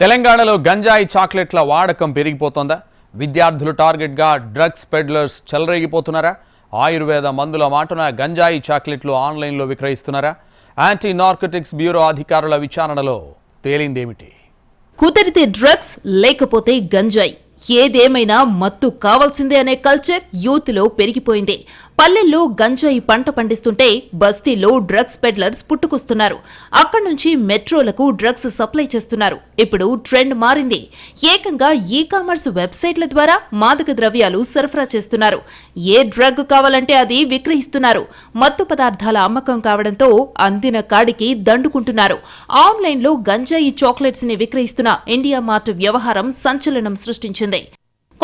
తెలంగాణలో గంజాయి చాక్లెట్ల వాడకం పెరిగిపోతోందా? విద్యార్థులు టార్గెట్గా డ్రగ్స్ పెడ్లర్స్ చెలరేగిపోతున్నారా? ఆయుర్వేద మందుల మాటున గంజాయి చాక్లెట్లు ఆన్లైన్లో విక్రయిస్తున్నారా? యాంటీ నార్కటిక్స్ బ్యూరో అధికారుల విచారణలో తేలిందేమిటి? కుదిరితే డ్రగ్స్ లేకపోతే గంజాయి. ఏదేమైనా మత్తు కావాల్సిందే అనే కల్చర్ యూత్లో పెరిగిపోయింది. పల్లెల్లో గంజాయి పంట పండిస్తుంటే బస్తీలో డ్రగ్స్ పెడ్లర్స్ పుట్టుకొస్తున్నారు. అక్కడి నుంచి మెట్రోలకు డ్రగ్స్ సప్లై చేస్తున్నారు. ఇప్పుడు ట్రెండ్ మారింది. ఏకంగా ఈ కామర్స్ వెబ్సైట్ల ద్వారా మాదక ద్రవ్యాలు సరఫరా చేస్తున్నారు. ఏ డ్రగ్ కావాలంటే అది విక్రయిస్తున్నారు. మత్తు పదార్థాల అమ్మకం కావడంతో అందిన కాడికి దండుకుంటున్నారు. ఆన్లైన్లో గంజాయి చాక్లెట్స్ని విక్రయిస్తున్న ఇండియా మార్ట్ వ్యవహారం సంచలనం సృష్టించింది.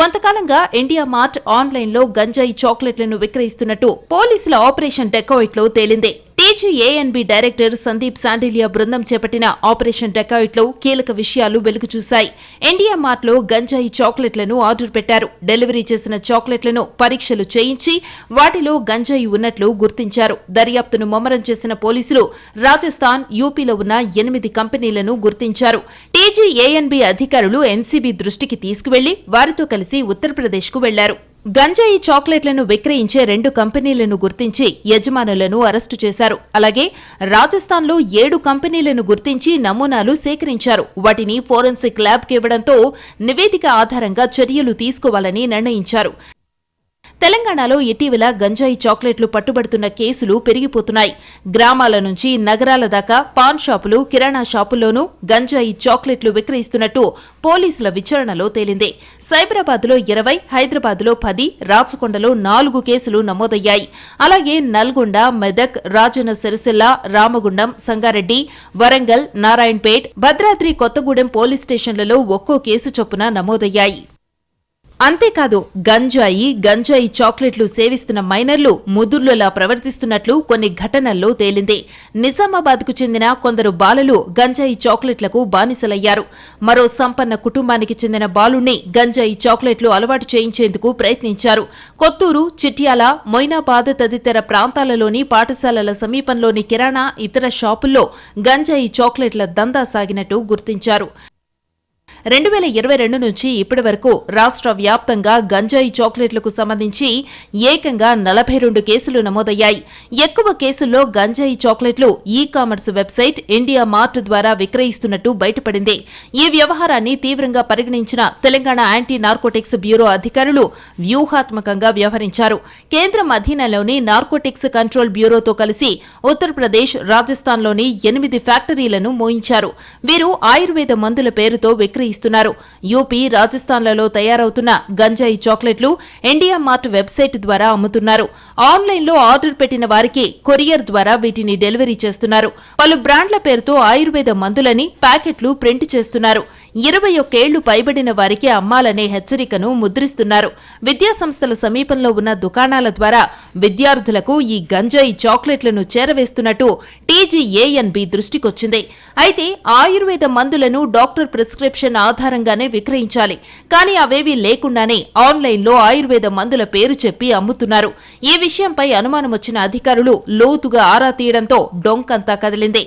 కొంతకాలంగా ఇండియా మార్ట్ ఆన్లైన్లో గంజాయి చాక్లెట్లను విక్రయిస్తున్నట్టు పోలీసుల ఆపరేషన్ డెకోయిట్లో తేలింది. ఏజీఏఎన్బి డైరెక్టర్ సందీప్ శాండిలియా బృందం చేపట్టిన ఆపరేషన్ డెకాయిట్లో కీలక విషయాలు వెలుగు చూశాయి. ఇండియా మార్ట్లో గంజాయి చాక్లెట్లను ఆర్డర్ పెట్టారు. డెలివరీ చేసిన చాక్లెట్లను పరీక్షలు చేయించి వాటిలో గంజాయి ఉన్నట్లు గుర్తించారు. దర్యాప్తును ముమ్మరం చేసిన పోలీసులు రాజస్థాన్ యూపీలో ఉన్న ఎనిమిది కంపెనీలను గుర్తించారు. టీజీఏఎన్బి అధికారులు ఎన్సీబీ దృష్టికి తీసుకువెళ్ళి వారితో కలిసి ఉత్తరప్రదేశ్కు వెళ్ళారు. గంజాయి చాక్లెట్లను విక్రయించే రెండు కంపెనీలను గుర్తించి యజమానులను అరెస్టు చేశారు. అలాగే రాజస్థాన్లో ఏడు కంపెనీలను గుర్తించి నమూనాలు సేకరించారు. వాటిని ఫోరెన్సిక్ ల్యాబ్కి ఇవ్వడంతో నివేదిక ఆధారంగా చర్యలు తీసుకోవాలని నిర్ణయించారు. తెలంగాణలో ఇటీవల గంజాయి చాక్లెట్లు పట్టుబడుతున్న కేసులు పెరిగిపోతున్నాయి. గ్రామాల నుంచి నగరాల దాకా పాన్ షాపులు కిరాణా షాపుల్లోనూ గంజాయి చాక్లెట్లు విక్రయిస్తున్నట్టు పోలీసుల విచారణలో తేలింది. సైబరాబాద్లో ఇరవై హైదరాబాద్లో పది రాచకొండలో నాలుగు కేసులు నమోదయ్యాయి. అలాగే నల్గొండ మెదక్ రాజన్న సిరిసిల్ల రామగుండం సంగారెడ్డి వరంగల్ నారాయణపేట్ భద్రాద్రి కొత్తగూడెం పోలీస్ స్టేషన్లలో ఒక్కో కేసు చొప్పున నమోదయ్యాయి. అంతేకాదు గంజాయి గంజాయి చాక్లెట్లు సేవిస్తున్న మైనర్లు ముదుర్లలా ప్రవర్తిస్తున్నట్లు కొన్ని ఘటనల్లో తేలింది. నిజామాబాద్కు చెందిన కొందరు బాలలు గంజాయి చాక్లెట్లకు బానిసలయ్యారు. మరో సంపన్న కుటుంబానికి చెందిన బాలుణ్ణి గంజాయి చాక్లెట్లు అలవాటు చేయించేందుకు ప్రయత్నించారు. కొత్తూరు చిట్యాల మొయినాబాద్ తదితర ప్రాంతాలలోని పాఠశాలల సమీపంలోని కిరాణా ఇతర షాపుల్లో గంజాయి చాక్లెట్ల దందా సాగినట్టు గుర్తించారు. రెండు వేల ఇరవై రెండు నుంచి ఇప్పటి వరకు రాష్ట్ర వ్యాప్తంగా గంజాయి చాక్లెట్లకు సంబంధించి ఏకంగా నలభై రెండు కేసులు నమోదయ్యాయి. ఎక్కువ కేసుల్లో గంజాయి చాక్లెట్లు e commerce website India mart ద్వారా విక్రయిస్తున్నట్టు బయటపడింది. ఈ వ్యవహారాన్ని తీవ్రంగా పరిగణించిన తెలంగాణ యాంటీ నార్కోటిక్స్ బ్యూరో అధికారులు వ్యూహాత్మకంగా వ్యవహరించారు. కేంద్రం అధీనంలోని నార్కోటిక్స్ కంట్రోల్ బ్యూరోతో కలిసి ఉత్తరప్రదేశ్ రాజస్థాన్లోని ఎనిమిది ఫ్యాక్టరీలను మోయించారు. వీరు ఆయుర్వేద మందుల పేరుతో విక్రయిస్తున్నారు యూపీ రాజస్థాన్లలో తయారవుతున్న గంజాయి చాక్లెట్లు ఇండియా మార్ట్ వెబ్సైట్ ద్వారా అమ్ముతున్నారు. ఆన్లైన్లో ఆర్డర్ పెట్టిన వారికి కొరియర్ ద్వారా వీటిని డెలివరీ చేస్తున్నారు. పలు బ్రాండ్ల పేరుతో ఆయుర్వేద మందులని ప్యాకెట్లు ప్రింట్ చేస్తున్నారు. ఇరవై ఒక్కేళ్ళు పైబడిన వారికి అమ్మాలనే హెచ్చరికను ముద్రిస్తున్నారు. విద్యాసంస్థల సమీపంలో ఉన్న దుకాణాల ద్వారా విద్యార్థులకు ఈ గంజాయి చాక్లెట్లను చేరవేస్తున్నట్టు టీజీఏఎన్బి దృష్టికొచ్చింది. అయితే ఆయుర్వేద మందులను డాక్టర్ ప్రిస్క్రిప్షన్ ఆధారంగానే విక్రయించాలి. కానీ అవేవీ లేకుండానే ఆన్లైన్లో ఆయుర్వేద మందుల పేరు చెప్పి అమ్ముతున్నారు. ఈ విషయంపై అనుమానం వచ్చిన అధికారులు లోతుగా ఆరా తీయడంతో డొంకంతా కదిలింది.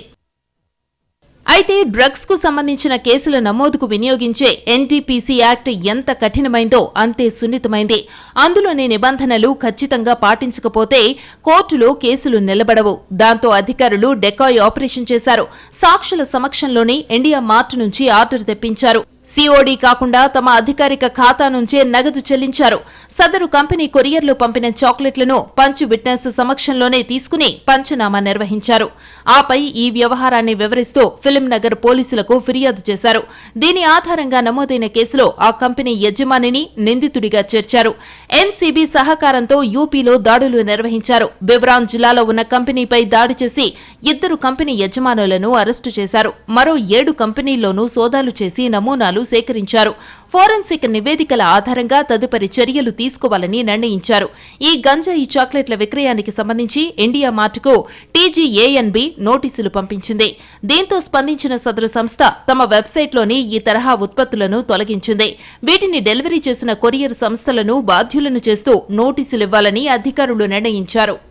అయితే డ్రగ్స్కు సంబంధించిన కేసుల నమోదుకు వినియోగించే ఎన్టీపీసీ యాక్ట్ ఎంత కఠినమైందో అంతే సున్నితమైంది. అందులోని నిబంధనలు ఖచ్చితంగా పాటించకపోతే కోర్టులో కేసులు నిలబడవు. దాంతో అధికారులు డెకాయ్ ఆపరేషన్ చేశారు. సాక్షుల సమక్షంలోనే ఇండియా మార్ట్ నుంచి ఆర్డర్ తెప్పించారు. సిఓడీ కాకుండా తమ అధికారిక ఖాతా నుంచే నగదు చెల్లించారు. సదరు కంపెనీ కొరియర్లో పంపిన చాక్లెట్లను పంచ్ విట్నెస్ సమక్షంలోనే తీసుకుని పంచనామా నిర్వహించారు. ఆపై ఈ వ్యవహారాన్ని వివరిస్తూ ఫిలిం నగర్ పోలీసులకు ఫిర్యాదు చేశారు. దీని ఆధారంగా నమోదైన కేసులో ఆ కంపెనీ యజమానిని నిందితుడిగా చేర్చారు. ఎన్సీబీ సహకారంతో యూపీలో దాడులు నిర్వహించారు. బివ్రాన్ జిల్లాలో ఉన్న కంపెనీపై దాడి చేసి ఇద్దరు కంపెనీ యజమానులను అరెస్టు చేశారు. మరో ఏడు కంపెనీల్లోనూ సోదాలు చేసి నమూనాలు సేకరించారు. ఫోరెన్సిక్ నివేదికల ఆధారంగా తదుపరి చర్యలు తీసుకోవాలని నిర్ణయించారు. ఈ గంజాయి చాక్లెట్ల విక్రయానికి సంబంధించి ఇండియా మార్ట్కు టీజీఏఎన్బి నోటీసులు పంపించింది. దీంతో స్పందించిన సదరు సంస్థ తమ వెబ్సైట్లోని ఈ తరహా ఉత్పత్తులను తొలగించింది. వీటిని డెలివరీ చేసిన కొరియర్ సంస్థలను బాధ్యులను చేస్తూ నోటీసులివ్వాలని అధికారులు నిర్ణయించారు.